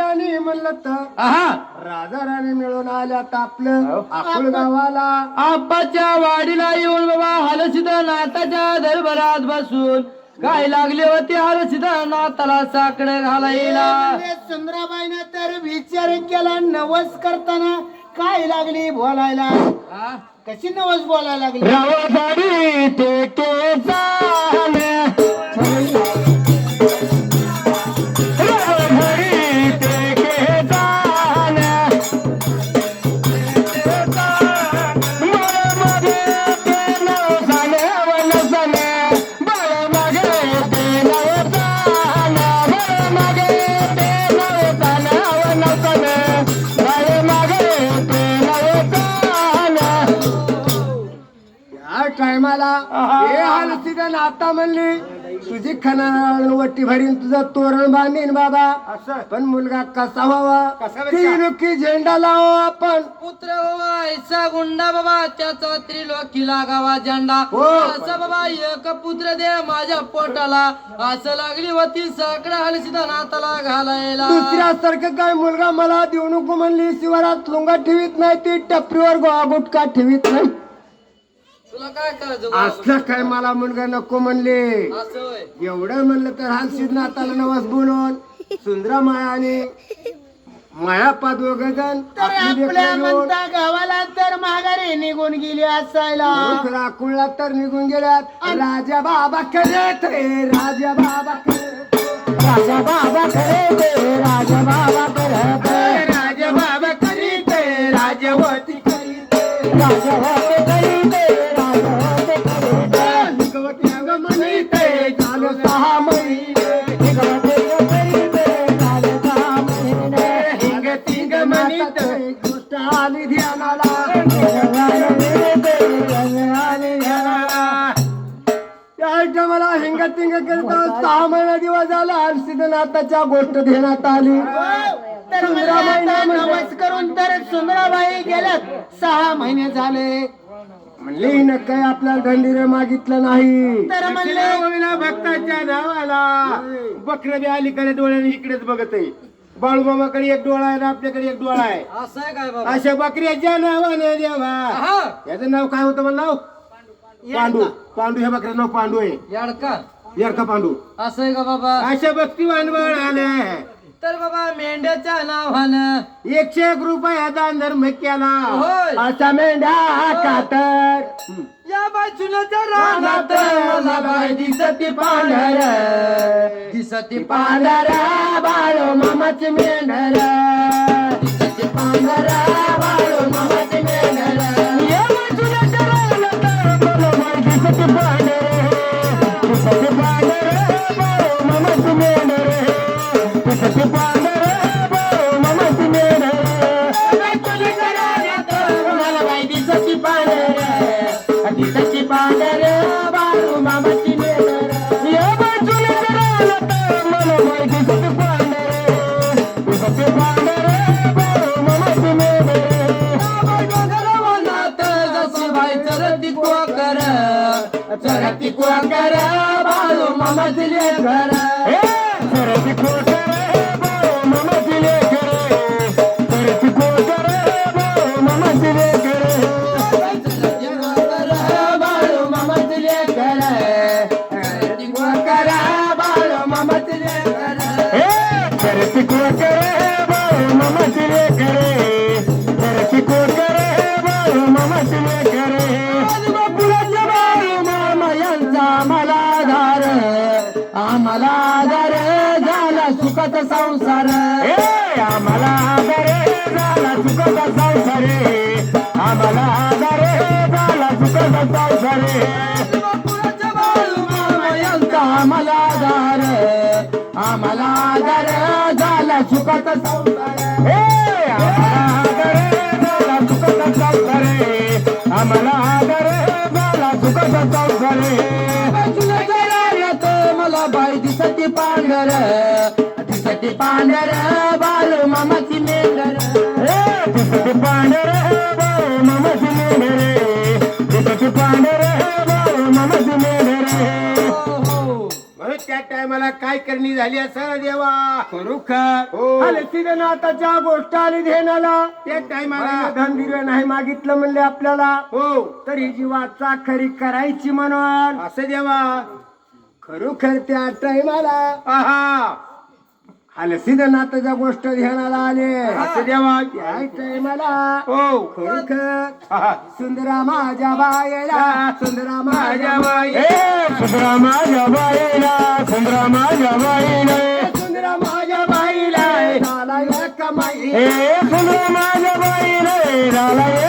आणि म्हणलं तर राजा राणी मिळून आल्यात आपलं आपलं गावाला. आप्पाच्या वाडीला येऊन बाबा हलसिदा नाताच्या दरबारात बसून काय लागले होते हलसिदा नाताला साकडे घालायला. म्हणजे सुंदराबाईनं तर विचार केला नवस करताना काय लागली बोलायला? कशी नवस बोलायला लागली? ते टायमाला हे हाल तिथं नाता म्हणली तुझी खणाळ वट्टी भरीन तुझं तोरण बांधीन बाबा. पण मुलगा कसा व्हावा? त्रिमुखी झेंडा लावा आपण. पुत्र ऐसा गुंडा बाबा त्याचा त्रिलोकी लागावा झेंडा. हो. असं बाबा एक पुत्र दे माझ्या पोटाला. असं लागली होती सगळं हलसिदा नाताला घालायला. दुसऱ्यासारखं काय मुलगा मला देऊ नको म्हणली शिवारात लुंगा ठेवीत नाही ती टपरीवर गोळा गुटका ठेवीत नाही. तुला काय करायचं बाबा? असलं काय मला मुलगा नको म्हणले. असं. एवढं म्हणलं तर हाल सिद्धनाथाला नवस बोलून सुंदरा माया आणि माया पादो आपल्या म्हणता गावाला तर माघारी निघून गेली असायला. राकुळला तर निघून गेल्यात. राजा बाबा खरे ते राजा बाबा खरे राजा बाबा खरे ते राजा बाबा खरे मला हिंग तिंग करता सहा महिना दिवस झाला आणि सिद्धनाथाच्या गोष्ट ध्यानात आली. सुंदराबाईंना नवस करून तर सुंदराबाई गेल्यात. सहा महिने झाले. म्हणले हिनं काय आपल्याला दंडीर मागितलं नाही. तर म्हणले भक्ताच्या नावाला बकर बी अलीकडे डोळ्याने इकडेच बघत आहे. बाळूमामाकडे एक डोळा आहे आपल्याकडे एक डोळा आहे. असं काय बाबा? अशा बकऱ्याच्या नावाने देवा. हा. याचं नाव काय होतं मला नाव पांडू पांडू हे बकऱ्या नाव पांडू आहे. याडका. यारका पांडू. असं आहे का बाबा? अशा भक्तिवान बळ आले. तर बाबा मेंढ्याच्या नावानं एकशे एक रुपया दान धर्म केला. होय. असा मेंढ्या कातर या बाजूच्या रानात मला बाय दिसती पांढर. दिसती पांढर बाळो मामाचे मेंढर. दिसती पांढर. Yeah. सुखाचा संसार. आम्हाला आधार झाला सुखाचा संसार. आम्हाला आधार झाला सुखाचा संसार. आम्हाला आधार. आम्हाला आधार झाला सुखाचा संसार. आम्हाला आधार झाला सुखाचा संसार. आम्हाला आधार झाला सुखाचा संसार. मला बाई दिसती पांढर. दिसती पांढर बाळू मामाची मेंढर. दिसती पांढर बाळू मामाची मेंढर दिसती पांढर बाळू मामाची मेंढर म्हणून त्या टायमाला काय करणी झाली असं देवा? खरोखर हो. नाथाच्या गोष्ट आली ध्यानाला त्या टायमाला? धन दिलं नाही मागितलं म्हणले आपल्याला. हो. तरी जीवाचा खरी करायची म्हणून. असं देवा. खरोखर त्या टायमाला. आहा. नाथाच्या गोष्ट ध्यानाला आले. असं देवा त्या टायमाला हो. खरोखर. सुंदरा माझ्या बायला. सुंदरा माझ्या बाई. सुंदरा माझ्या बाईला सुंदरा माझ्या बाईला सुंदरा माझ्या बाईला झाला कमाई. सुंदरा माझ्या बाईला झाला